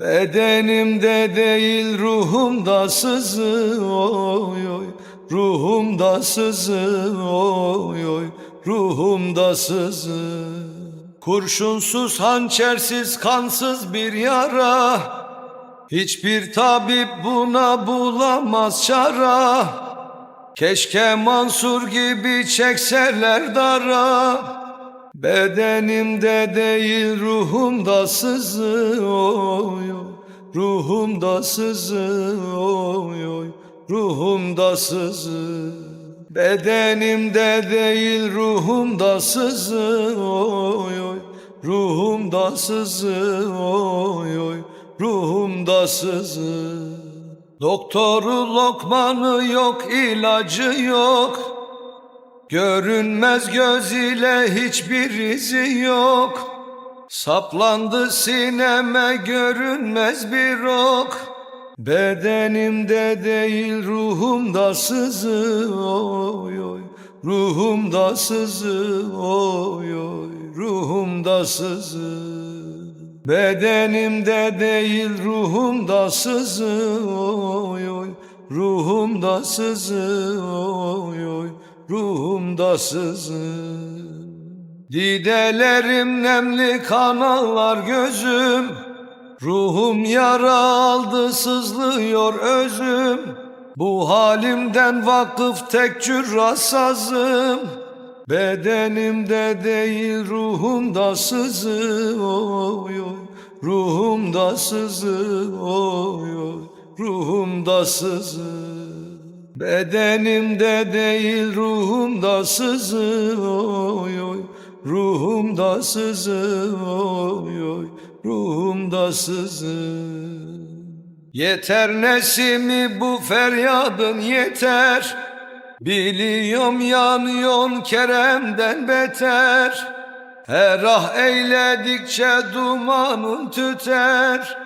Bedenimde değil ruhumda sızı oy oy. Ruhumda sızı oy oy. Ruhumda sızı. Kurşunsuz hançersiz kansız bir yara. Hiçbir tabip buna bulamaz çara. Keşke Mansur gibi çekseler dara Bedenimde değil ruhumda sızı oy oy Ruhumda sızı oy oy Ruhumda sızı Bedenimde değil ruhumda sızı oy oy Ruhumda sızı oy oy Ruhumda sızı Doktoru lokmanı yok ilacı yok Görünmez göz ile hiçbir izi yok. Saplandı sineme görünmez bir ok. Bedenimde değil ruhumda sızı oy oy. Ruhumda sızı oy oy. Ruhumda sızı. Bedenimde değil ruhumda sızı oy oy. Ruhumda sızı oy Ruhumda sızı Didelerim nemli kanallar gözüm. Ruhum yara aldı sızlıyor özüm. Bu halimden vakıf tek cürra sazım. Bedenimde değil ruhumda sızı oy oy. Ruhumda sızı oy oy. Ruhumda sızı Bedenimde değil ruhumda sızı oy oy. Ruhumda sızı oy oy. Ruhumda sızı. Yeter nesimi bu feryadın yeter. Biliyorum yanıyorsun Kerem'den beter. Her ah eyledikçe dumanın tüter